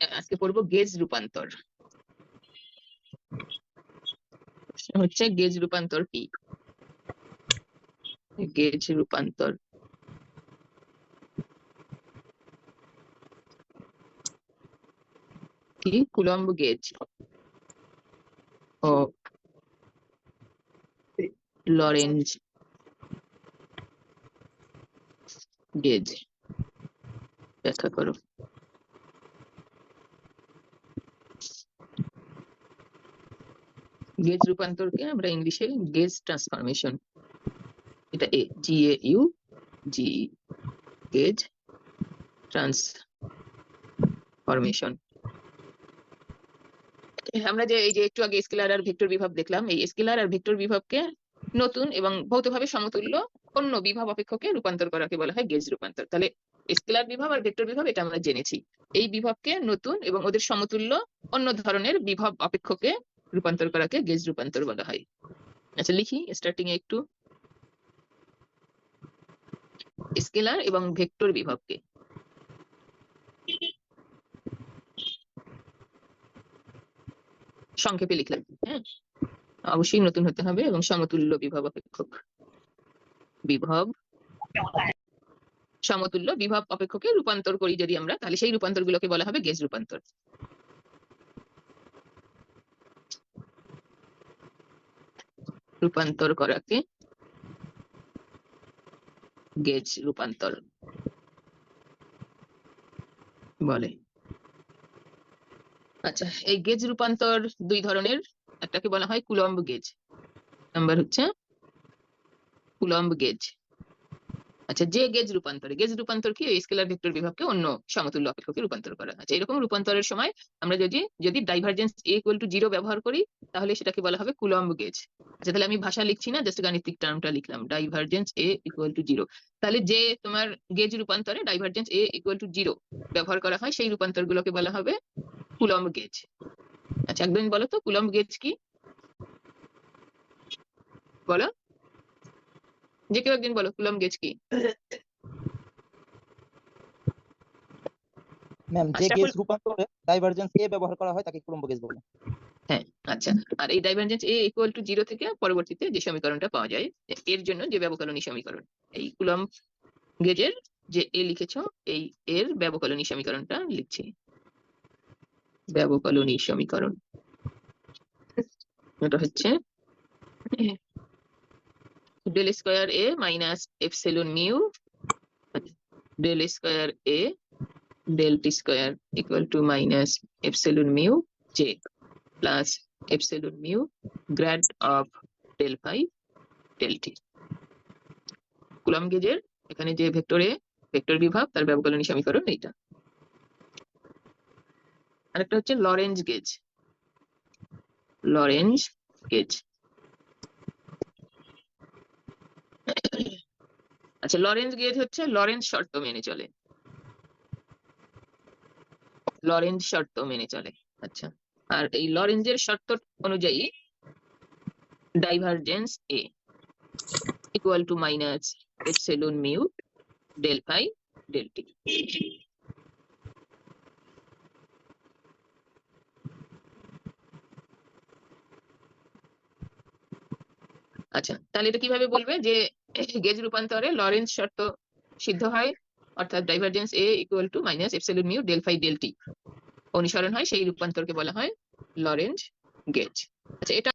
আজকে পড়ব গেজ রূপান্তর। হচ্ছে গেজ রূপান্তর কি? গেজ রূপান্তর। কি? Coulomb gauge. ও। Lorenz gauge. ব্যাখ্যা করো। গেজ রূপান্তরকে আমরা ইংলিশে গেজ ট্রান্সফরমেশন এটা A G A U G gauge transformation আমরা যে এই যে একটু আগে স্কেলার আর ভেক্টর বিভব দেখলাম, এই স্কেলার আর ভেক্টর বিভবকে নতুন এবং ভৌতভাবে সমতুল্য অন্য বিভব অপেক্ষকে রূপান্তর করাকে বলা হয় গেজ রূপান্তর। তাহলে স্কেলার বিভব আর ভেক্টর বিভব, এটা আমরা জেনেছি। এই বিভবকে নতুন এবং ওদের সমতুল্য অন্য ধরনের বিভব অপেক্ষকে রূপান্তর করাকে গেজ রূপান্তর বলা হয়। আচ্ছা লিখি স্টার্টিং এ একটু। স্কেলার এবং ভেক্টর বিভবকে। সংক্ষেপে লিখলাম হ্যাঁ? অবশ্যই নতুন হতে হবে এবং সমতুল্য বিভব অপেক্ষক বিভব। সমতুল্য বিভব অপেক্ষকে রূপান্তর করি যদি আমরা, তাহলে সেই রূপান্তর গুলোকে বলা হবে গেজ রূপান্তর। রূপান্তর করাকে গেজ রূপান্তর বলে। আচ্ছা এই গেজ রূপান্তর দুই ধরনের, একটাকে বলা হয় কুলম্ব গেজ নাম্বার হচ্ছে কুলম্ব গেজ আচ্ছা যে গেজ রূপান্তর গেজ রূপান্তর কি? স্কেলার ভেক্টর বিভাগকে অন্য সমতুল্য অপেক্ষকে রূপান্তর করা। আচ্ছা এরকম রূপান্তরের সময় আমরা যদি যদি divergence A equal to zero ব্যবহার করি, তাহলে সেটাকে বলা হবে কুলম্ব গেজ আচ্ছা তাহলে আমি ভাষা লিখছি না জাস্ট গাণিতিক টার্মটা লিখলাম। Divergence A equal to zero তাহলে যে তোমার gauge রূপান্তরে divergence A equal to zero ব্যবহার করা হয়, সেই রূপান্তর গুলোকে বলা হবে কুলম্ব গেজ আচ্ছা একদম বলো তো, কুলম্ব গেজ কি? বলো। যে কেউ একদিন বলো কুলম গেজ কি? ম্যাম যে আচ্ছা, গেজ রূপান্তরে ডাইভারজেন্স এ ব্যবহার করা হয় তাকে কুলম্ব গেজ বলে। হ্যাঁ আচ্ছা। আর এই divergence A equal to zero থেকে পরবর্তীতে যে সমীকরণটা পাওয়া যায় এর জন্য যে ব্যবকলনী সমীকরণ এই কুলম গেজের যে এ লিখেছো এই এর ব্যবকলনী সমীকরণটা লিখছি। ব্যবকলনী সমীকরণ। এটা হচ্ছে del square A minus epsilon mu del square A del t square equal to minus epsilon mu J plus epsilon mu grad of del phi del t. Coulomb গেজের, এখানে যে ভেক্টরে ভেক্টর বিভাগ তার ব্যবকলনী সমীকরণ এইটা। আরেকটা হচ্ছে লরেঞ্জ গেজ। Lorenz gauge. আচ্ছা লরেঞ্জ গেজ হচ্ছে, লরেন্স শর্ত মেনে চলে। লরেন্স শর্ত মেনে চলে আচ্ছা। আর এই লরেঞ্জের শর্ত অনুযায়ী divergence A equal to minus epsilon mu del phi del t আচ্ছা তাহলে এটা কীভাবে বলবে যে গেজ রূপান্তরে লরেন্স শর্ত সিদ্ধ হয়, অর্থাৎ divergence A equal to minus epsilon mu del phi del t অনুসরণ হয়, সেই রূপান্তরকে বলা হয় লরেন্স গেজ। আচ্ছা এটা